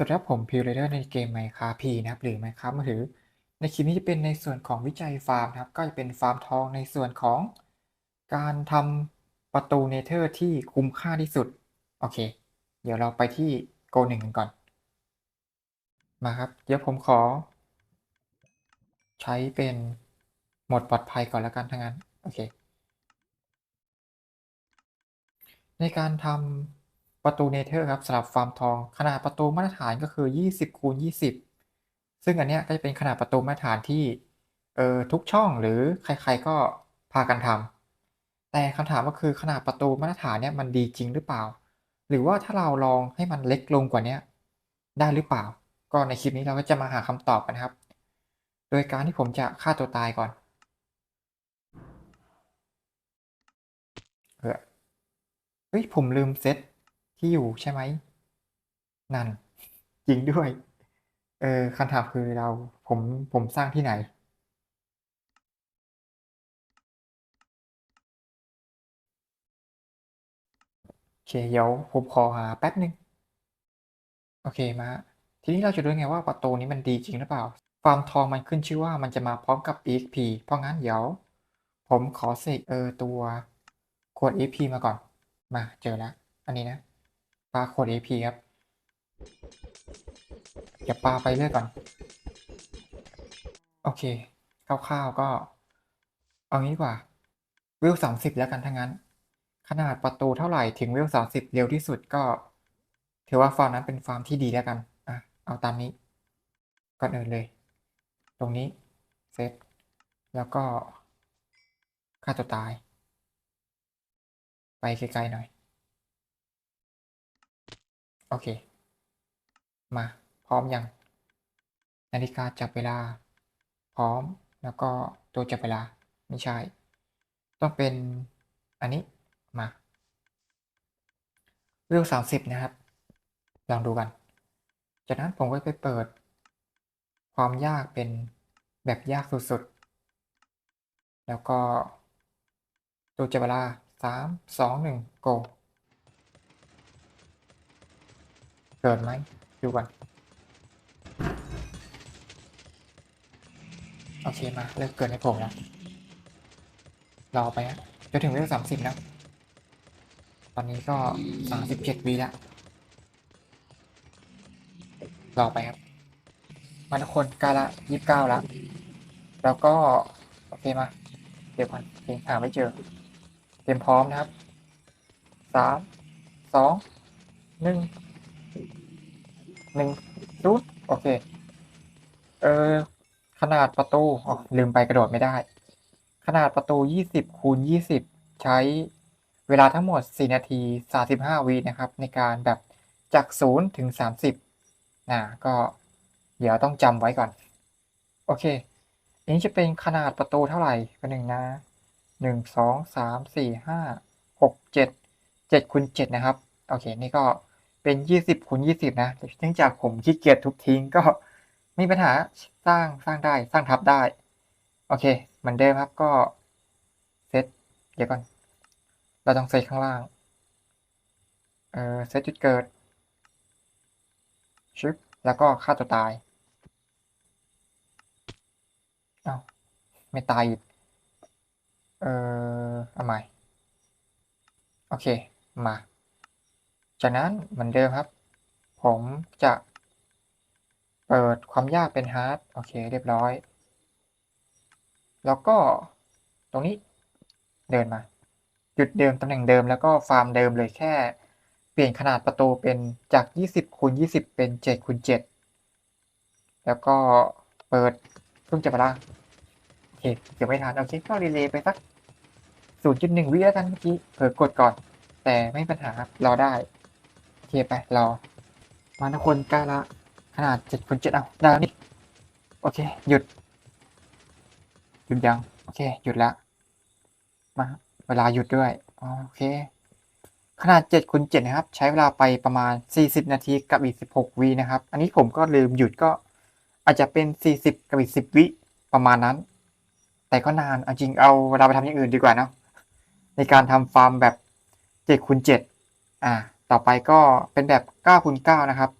สวัสดีครับผมพิวเรเดอร์ในเกม Minecraft P นะครับหรือ Minecraft มือถือ ในคลิปนี้จะเป็นในส่วนของวิจัยฟาร์มนะครับ ก็จะเป็นฟาร์มทองในส่วนของการทำประตูเนเธอร์ที่คุ้มค่าที่สุด โอเค เดี๋ยวเราไปที่โกหนึ่งกันก่อน มาครับ เดี๋ยวผมขอ ใช้เป็นโหมดปลอดภัยก่อนแล้วกันทั้งนั้น โอเค ในการทำ ประตูเนเธอร์ครับสำหรับฟาร์มทอง ขนาดประตูมาตรฐานก็คือ 20คูณ20 ซึ่งอันเนี้ยก็จะเป็นขนาดประตูมาตรฐานที่เออทุกช่องหรือใครๆก็พากันทำแต่คำถามก็คือขนาดประตูมาตรฐานเนี้ยมันดีจริงหรือเปล่า หรือว่าถ้าเราลองให้มันเล็กลงกว่าเนี้ยได้หรือเปล่า ก็ในคลิปนี้เราก็จะมาหาคำตอบกันครับ โดยการที่ผมจะฆ่าตัวตายก่อนเออเฮ้ยผมลืมเซต ที่อยู่ใช่ไหม นั่น จริงด้วย เออคำถามคือเราผมผมสร้างที่ไหน โอเคเดี๋ยวผมขอหาแป๊บหนึ่งโอเคมา ทีนี้เราจะรู้ไงว่าประตูนี้มันดีจริงหรือเปล่าฟาร์มทองมันขึ้นชื่อว่ามันจะมาพร้อมกับ EXP เพราะงั้นเดี๋ยว ผมขอเสกเออตัวขวด EXP มาก่อน มาเจอแล้ว อันนี้นะ ปลาขวด AP ครับเก็บปลาไปเรื่อยก่อน โอเคคร่าวๆก็ เอางี้ดีกว่าเวลสามสิบแล้วกันทั้างนั้น ขนาดประตูเท่าไหร่ถึงเวลสามสิบเร็วที่สุดก็ ถือว่าฟาร์มนั้นเป็นฟาร์มที่ดีแล้วกัน อะ เอาตามนี้ ก่อนอื่นเลย ตรงนี้เซตแล้วก็ฆ่าตัวตาย ไปไกลๆหน่อย โอเค มาพร้อมยัง นาฬิกาจับเวลา พร้อมแล้วก็ตัวจับเวลาไม่ใช่ ต้องเป็นอันนี้มาเวลสามสิบนะครับ ลองดูกัน จากนั้นผมก็ไปเปิด ความยากเป็นแบบยากสุดๆ แล้วก็ตัวจับเวลาสามสองหนึ่งโก เกิดไหมดูก่อนโอเคมาเริ่มเกิดให้ผมแล้วรอไปฮะจะถึงเรื่องสามสิบแล้ว ตอนนี้ก็สามสิบเจ็ดวีแล้วรอไปครับ มาทุกคนกล้ละยี่สิบเก้าล้วแล้วก็ โอเคมา เดี๋ยวก่อนเพลงหาไม่เจอ เตรียมพร้อมนะครับสามสองหนึ่ง หนึ่งศูนโอเค เออ ขนาดประตูอ๋อลืมไปกระโดดไม่ได้ ขนาดประตูยี่สิบคูณยี่สิบใช้เวลาทั้งหมดสี่นาทีสาสิบห้าวินะครับ ในการแบบจากศูนย์ถึงสามสิบนะก็เดี๋ยวต้องจำไว้ก่อน โอเคอันนี้จะเป็นขนาดประตูเท่าไหร่ก็หนึ่งนะหนึ่งสองสามสี่ห้าหกเจ็ดเจ็ดคูณเจ็ดนะครับ โอเค นี่ก็ เป็นยี่สิบคูณยี่สิบนะ เนื่องจากผมขี้เกียจทุบทิ้งก็ม่มีปัญหาสร้างสร้างได้สร้างทับได้ โอเคเหมือนเดิมครับก็เซตเดี๋ยวก่อน เราต้องเซตข้างล่าง เออเซตจุดเกิดชึบแล้วก็ฆ่าตัวตายเอา้าไม่ตายอีกเออเอาใหม่ โอเค มา จากนั้นเหมือนเดิมครับ ผมจะเปิดความยากเป็นฮาร์ดโอเคเรียบร้อย แล้วก็ตรงนี้เดินมา จุดเดิมตำแหน่งเดิมแล้วก็ฟาร์มเดิมเลยแค่ เปลี่ยนขนาดประตูเป็นจาก 20คูณ20 เป็น7คูณ7แล้วก็เปิดเพิ่งจะมาละโอเคเดี๋ยวไม่ทันโอเคก็รีเลย์ไปสัก 0.1 วิแล้วกันเมื่อกี้เผลอกดก่อน แต่ไม่ปัญหาครับรอได้ เคไปรอมาทุกคนกล้ละ ขนาด7คูณ7เอาได้แล้วนี่โอเค หยุด หยุดยัง โอเค หยุดละมาเวลาหยุดด้วย โอเค ขนาด7คูณ7นะครับ ใช้เวลาไปประมาณ40นาทีกับอีก16วินะครับ อันนี้ผมก็ลืมหยุดก็อาจจะเป็น40กับอีก10วิประมาณนั้น แต่ก็นานเอาจริงเอาเวลาไปทำอย่างอื่นดีกว่าเนาะในการทำฟาร์มแบบ7คูณ7อ่า ต่อไปก็เป็นแบบ9คูณ9นะครับ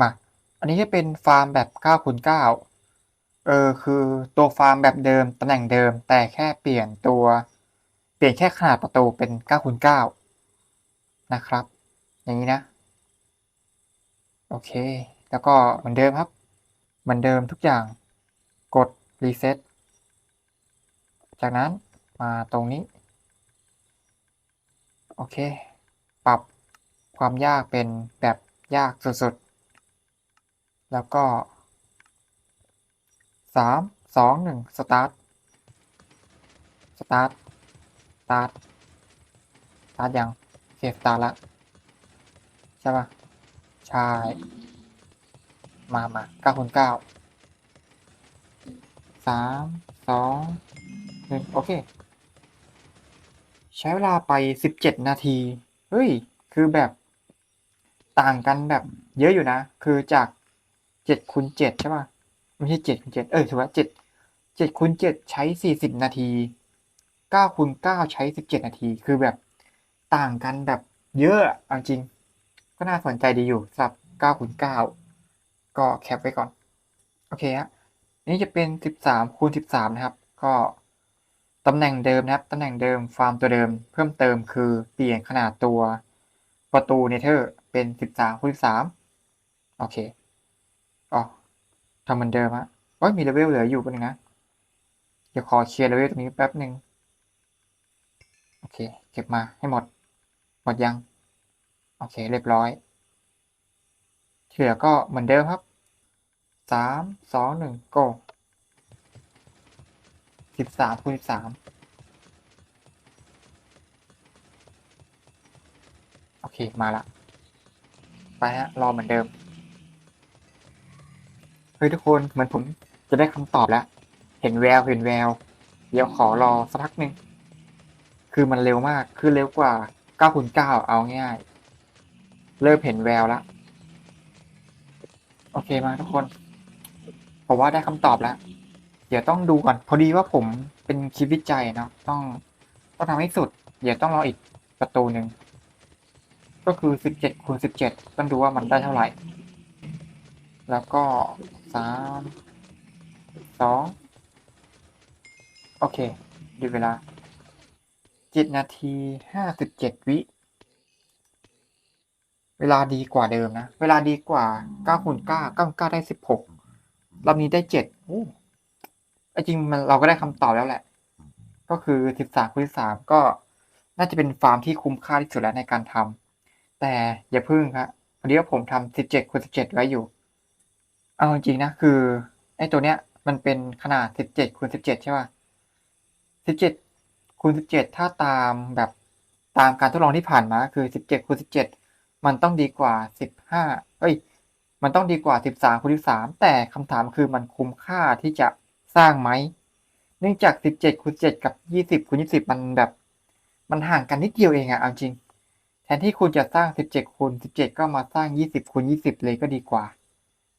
มา อันนี้จะเป็นฟาร์มแบบ9คูณ9เออคือตัวฟาร์มแบบเดิมตำแหน่งเดิม แต่แค่เปลี่ยนตัวเปลี่ยนแค่ขนาดประตูเป็น9คูณ9นะครับ อย่างนี้นะ โอเค แล้วก็เหมือนเดิมครับ เหมือนเดิมทุกอย่าง กดรีเซ็ตจากนั้นมาตรงนี้ โอเค ปรับ ความยากเป็นแบบยากสุดๆ แล้วก็สามสองหนึ่งสตาร์ทสตาร์ทสตาร์ทสตาร์ทยังโอเคสตาร์ทล้วใช่ปะใช่ มามาเก้าคูณเก้าสามสองหนึ่งโอเค ใช้เวลาไปสิบเจ็ดนาที เฮ้ย คือแบบ ต่างกันแบบ เยอะอยู่นะ คือจากเจ็ดคูณเจ็ดใช่ป่ะไม่ใช่เจ็ดคูณเจ็ดเออถือว่าเจ็ดเจ็ดคูณเจ็ดใช้สี่สิบนาทีเก้าคูณเก้าใช้สิบเจ็ดนาที คือแบบต่างกันแบบเยอะเอาจริง ก็น่าสนใจดีอยู่สำหรับเก้าคูณเก้าก็แคปไว้ก่อน โอเคฮะนี่จะเป็นสิบสามคูณสิบสามนะครับ ก็ตำแหน่งเดิมนะครับตำแหน่งเดิมฟาร์มตัวเดิม เพิ่มเติมคือเปลี่ยนขนาดตัวประตูเนเธอร์ เป็นสิบสามคูณสิบสามโอเคอ๋อทำเหมือนเดิมฮะโอ้ยมีเลเวลเหลืออยู่กันงนะเดี๋ยวขอเคลียร์เลเวลตรงนี้แป๊บหนึ่งโอเค เก็บมาให้หมด หมดยัง โอเค เรียบร้อยที่เหลือก็เหมือนเดิมครับสามสองหนึ่ง go สิบสามคูณสิบสามโอเค มาละ ไปฮะรอเหมือนเดิม เฮ้ยทุกคนเหมือนผมจะได้คำตอบแล้ว เห็นแววเห็นแวว เดี๋ยวขอรอสักพักหนึ่ง คือมันเร็วมาก คือเร็วกว่า9คูณ9เอาง่าย เริ่มเห็นแววแล้วโอเคมาทุกคน ผมว่าได้คำตอบแล้ว เดี๋ยวต้องดูก่อน พอดีว่าผมเป็นคลิปวิจัยเนาะ ต้องต้องทำให้สุด เดี๋ยวต้องรออีกประตูหนึ่ง ก็คือสิบเจ็ดคูณสิบเจ็ดต้องดูว่ามันได้เท่าไหร่ แล้วก็สามสองโอเค ดูเวลาเจ็ดนาทีห้าสิบเจ็ดวิ เวลาดีกว่าเดิมนะ เวลาดีกว่าเก้าคูณเก้าเก้าเก้าได้สิบหกรอบนี้ได้เจ็ดโอ้จริงมันเราก็ได้คำตอบแล้วแหละ ก็คือสิบสามคูณสามก็น่าจะเป็นฟาร์มที่คุ้มค่าที่สุดแล้วในการทำ แต่อย่าพึ่งครับพอดีว่าผมทำสิบเจ็ดคูณสิบเจ็ดไว้อยู่ เอาจริงนะ คือไอ้ตัวเนี้ย มันเป็นขนาดสิบเจ็ดคูณสิบเจ็ดใช่ป่ะสิบเจ็ดคูณสิบเจ็ดถ้าตามแบบตามการทดลองที่ผ่านมา คือสิบเจ็ดคูณสิบเจ็ดมันต้องดีกว่าสิบห้าเอ้ย มันต้องดีกว่าสิบสามคูณสิบสามแต่คำถามคือมันคุ้มค่าที่จะสร้างไหมเนื่องจากสิบเจ็ดคูณเจ็ดกับยี่สิบคูณยี่สิบมันแบบ มันห่างกันนิดเดียวเองอะเอาจริง แทนที่คุณจะสร้างสิบเจ็ดคูณสิบเจ็ดก็มาสร้างยี่สิบคูณยี่สิบเลยก็ดีกว่า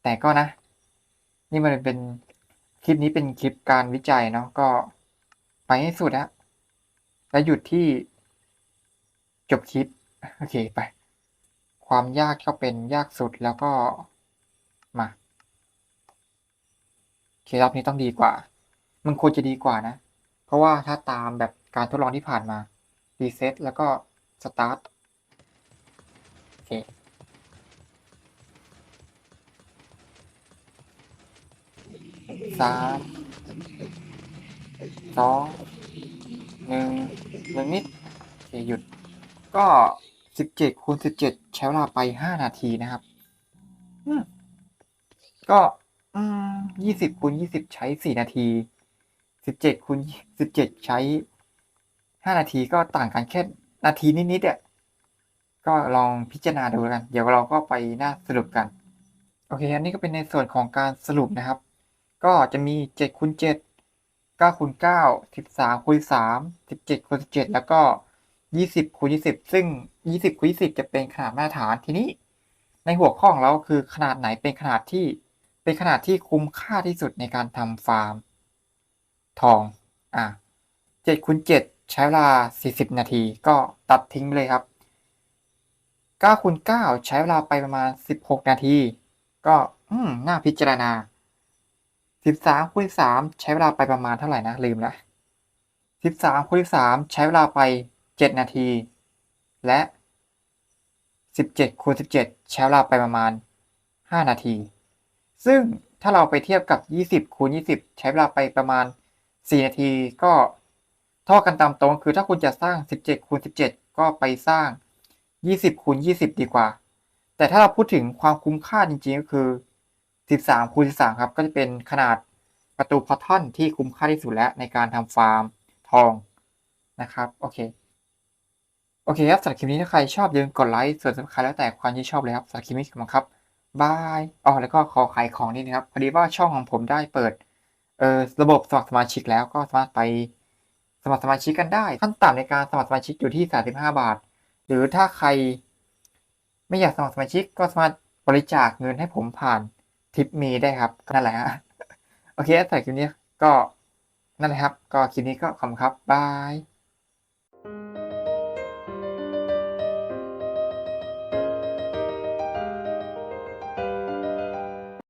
แต่ก็นะ นี่มันเป็นคลิปนี้เป็นคลิปการวิจัยเนาะก็ไปให้สุดอะแล้วหยุดที่จบคลิป โอเคไป ความยากก็เป็นยากสุดแล้วก็มาเครอบนี้ต้องดีกว่า มันควรจะดีกว่านะ เพราะว่าถ้าตามแบบการทดลองที่ผ่านมารีเซ็ตแล้วก็สตาร์ท เคสามสองหนึ่งหนึ่งนิดโอเคหยุดก็สิบเจ็ดคูณสิบเจ็ดใช้เวลาไปห้านาทีนะครับก็ยี่สิบคูณยี่สิบใช้สี่นาทีสิบเจ็ดคูณสิบเจ็ดใช้ห้านาทีก็ต่างกันแค่นาทีนิดๆอะ ก็ลองพิจารณาดูกัน เดี๋ยวเราก็ไปหน้าสรุปกัน โอเค อันนี้ก็เป็นในส่วนของการสรุปนะครับ ก็จะมีเจ็ดคูณเจ็ดเก้าคูณเก้าสิบสามคูณสามสิบเจ็ดคูณสิบเจ็ดแล้วก็ยี่สิบคูณยี่สิบซึ่งยี่สิบคูณยี่สิบจะเป็นขนาดมาตรฐานทีนี้ ในหัวข้อของเราคือขนาดไหนเป็นขนาดที่เป็นขนาดที่คุ้มค่าที่สุดในการทำฟาร์ม ทอง อะเจ็ดคูณเจ็ดใช้เวลาสี่สิบนาที ก็ตัดทิ้งไปเลยครับ เก้าคูณเก้าใช้เวลาไปประมาณสิบหกนาที ก็อืมน่าพิจารณา 13คูณ3ใช้เวลาไปประมาณเท่าไหร่นะ ลืมล้ว13คูณ3ใช้เวลาไป 7 นาที และ 17คูณ17 ใช้เวลาไปประมาณ 5 นาที ซึ่งถ้าเราไปเทียบกับ 20คูณ20 ใช้เวลาไปประมาณ 4 นาทีก็เท่ากันตามตรงคือถ้าคุณจะสร้าง 17คูณ17 ก็ไปสร้าง 20คูณ20 ดีกว่า แต่ถ้าเราพูดถึงความคุ้มค่าจริงๆ ก็คือ 13คูณ13 ครับ ก็จะเป็นขนาดประตูพอทอนที่คุ้มค่าที่สุดแล้วในการทำฟาร์มทองนะครับ โอเค โอเคครับสำหรับคลิปนี้ถ้าใครชอบอย่าลืมกดไลค์ส่วนสำคัญแล้วแต่ความที่ชอบเลยครับสำหรับคลิปนี้ขอบคุณครับบายอ๋อแล้วก็ขอขายของนิดนะครับพอดีว่าช่องของผมได้เปิดเอ่อระบบสมัครสมาชิกแล้วก็สามารถไปสมัครสมาชิกกันได้ ขั้นต่ำในการสมัครสมาชิกอยู่ที่ 35 บาท หรือถ้าใครไม่อยากสมัครสมาชิกก็สามารถบริจาคเงินให้ผมผ่านทิปมีได้ครับนั่นแหละฮะโอเคสำหรับคลิปนี้ก็นั่นแหละครับ ก็คลิปนี้ก็ขอบคุณครับบาย